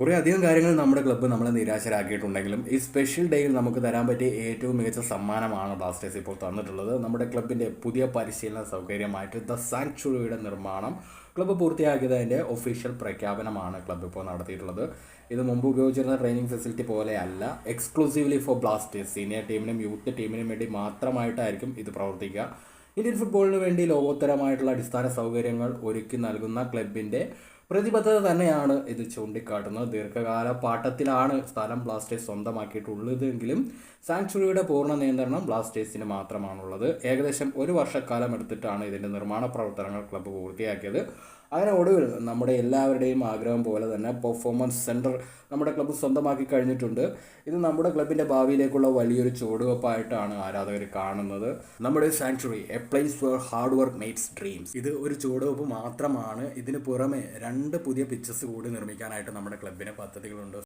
കുറേ അധികം കാര്യങ്ങൾ നമ്മുടെ ക്ലബ്ബ് നമ്മളെ നിരാശരാക്കിയിട്ടുണ്ടെങ്കിലും ഈ സ്പെഷ്യൽ ഡേയിൽ നമുക്ക് തരാൻ പറ്റിയ ഏറ്റവും മികച്ച സമ്മാനമാണ് ബ്ലാസ്റ്റേഴ്സ് ഇപ്പോൾ തന്നിട്ടുള്ളത്. നമ്മുടെ ക്ലബിന്റെ പുതിയ പരിശീലന സൗകര്യമായിട്ട് ദ സാങ്ച്വറിയുടെ നിർമ്മാണം ക്ലബ്ബ് പൂർത്തിയാക്കിയതിന്റെ ഒഫീഷ്യൽ പ്രഖ്യാപനമാണ് ക്ലബ്ബ് ഇപ്പോൾ നടത്തിയിട്ടുള്ളത്. ഇത് മുമ്പ് ഉപയോഗിച്ചിരുന്ന ട്രെയിനിങ് ഫെസിലിറ്റി പോലെയല്ല എക്സ്ക്ലൂസീവ്ലി ഫോർ ബ്ലാസ്റ്റേഴ്സ് സീനിയർ ടീമിനും യൂത്ത് ടീമിനും വേണ്ടി മാത്രമായിട്ടായിരിക്കും ഇത് പ്രവർത്തിക്കുക. ഇന്ത്യൻ ഫുട്ബോളിന് വേണ്ടി ലോകോത്തരമായിട്ടുള്ള അടിസ്ഥാന സൗകര്യങ്ങൾ ഒരുക്കി നൽകുന്ന ക്ലബിന്റെ പ്രതിബദ്ധത തന്നെയാണ് ഇത് ചൂണ്ടിക്കാട്ടുന്നത്. ദീർഘകാല പാട്ടത്തിലാണ് സ്ഥലം ബ്ലാസ്റ്റേഴ്സ് സ്വന്തമാക്കിയിട്ടുള്ളതെങ്കിലും സാങ്ച്വറിയുടെ പൂർണ നിയന്ത്രണം ബ്ലാസ്റ്റേഴ്സിന് മാത്രമാണുള്ളത്. ഏകദേശം ഒരു വർഷക്കാലം എടുത്തിട്ടാണ് ഇതിന്റെ നിർമ്മാണ പ്രവർത്തനങ്ങൾ ക്ലബ്ബ് പൂർത്തിയാക്കിയത്. അങ്ങനെ ഒടുവിൽ നമ്മുടെ എല്ലാവരുടെയും ആഗ്രഹം പോലെ തന്നെ പെർഫോമൻസ് സെന്റർ നമ്മുടെ ക്ലബ്ബ് സ്വന്തമാക്കി കഴിഞ്ഞിട്ടുണ്ട്. ഇത് നമ്മുടെ ക്ലബിന്റെ ഭാവിയിലേക്കുള്ള വലിയൊരു ചുവടുവെപ്പായിട്ടാണ് ആരാധകർ കാണുന്നത്. നമ്മുടെ sanctuary a place for hard work meets dreams. ഇത് ഒരു ചുവടുവെപ്പ് മാത്രമാണ്. ഇതിന് പുറമെ രണ്ട് പുതിയ പിക്ചേഴ്സ് കൂടി നിർമ്മിക്കാനായിട്ട് നമ്മുടെ ക്ലബിന് പദ്ധതികളുണ്ട്.